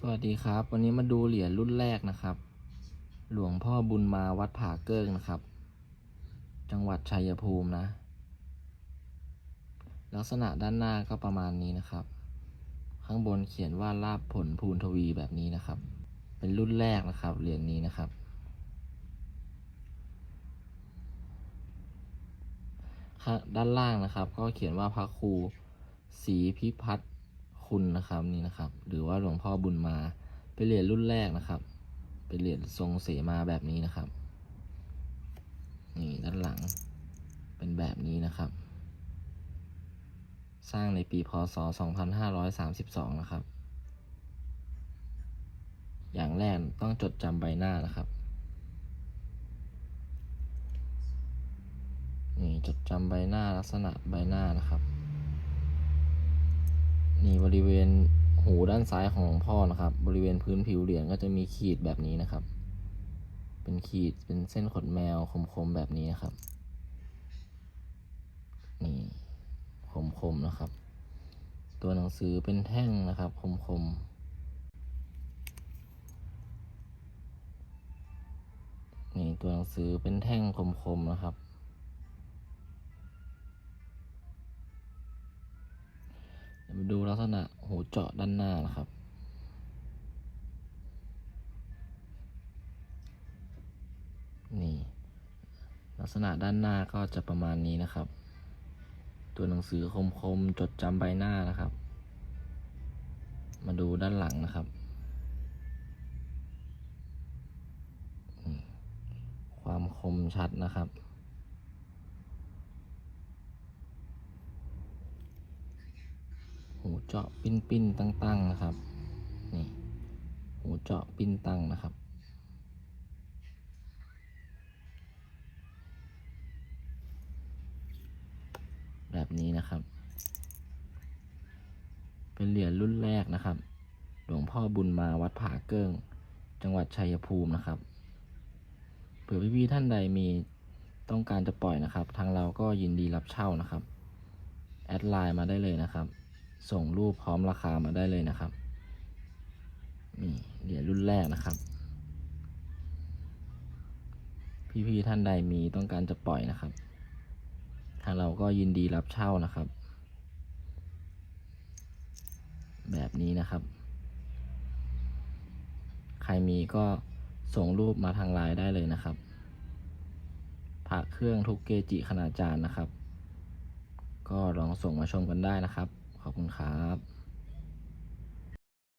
สวัสดีครับ วันนี้มาดูเหรียญรุ่นแรกนะครับ หลวงพ่อบุญมาวัดผาเกิ้งนะครับ จังหวัดชัยภูมินะ ลักษณะด้านหน้าก็ประมาณนี้นะครับ ข้างบนเขียนว่าลาบผลภูนทวีแบบนี้นะครับ เป็นรุ่นแรกนะครับเหรียญนี้นะครับ ด้านล่างนะครับ ก็เขียนว่าพระครูศรีพิพัฒน์ คุณนะครับนี่นะครับ หรือว่าหลวงพ่อบุญมาเป็นเหรียญรุ่นแรกนะครับ เป็นเหรียญทรงเสมาแบบนี้นะครับ นี่ด้านหลังเป็นแบบนี้นะครับ สร้างในปีพศ 2532 นะครับ อย่างแรกต้องจดจำใบหน้านะครับนี่จดจำใบหน้าลักษณะใบหน้านะครับ นี่บริเวณหูด้านซ้ายของพ่อนะครับ บริเวณพื้นผิวเหรียญก็จะมีขีดแบบนี้นะครับ เป็นขีดเป็นเส้นขนแมวคมๆแบบนี้นะครับ นี่คมๆนะครับ ตัวหนังสือเป็นแท่งนะครับคมๆนี่ตัวหนังสือเป็นแท่งคมๆนะครับ เจาะด้านหน้านะครับ นี่ ลักษณะด้านหน้าก็จะประมาณนี้นะครับ ตัวหนังสือคมๆจดจำใบหน้านะครับ มาดูด้านหลังนะครับ ความคมชัดนะครับ เจาะปิ้นปิ้นๆตั้งนะครับ นี่ หูเจาะปิ้นตั้งนะครับ แบบนี้นะครับ เป็นเหรียญรุ่นแรกนะครับ หลวงพ่อบุญมาวัดผาเกิ้ง จังหวัดชัยภูมินะครับเผื่อพี่ๆท่านใดมีต้องการจะปล่อยนะครับ ทางเราก็ยินดีรับเช่านะครับ แอดไลน์มาได้เลยนะครับ ส่งรูปพร้อมราคามาได้เลยนะครับ นี่เหรียญรุ่นแรกนะครับ พี่ๆท่านใดมีต้องการจะปล่อยนะครับ ทางเราก็ยินดีรับเช่านะครับ แบบนี้นะครับ ใครมีก็ส่งรูปมาทางไลน์ได้เลยนะครับพระเครื่องทุกเกจิขนาดจานนะครับ ก็ลองส่งมาชมกันได้นะครับ ขอบคุณครับ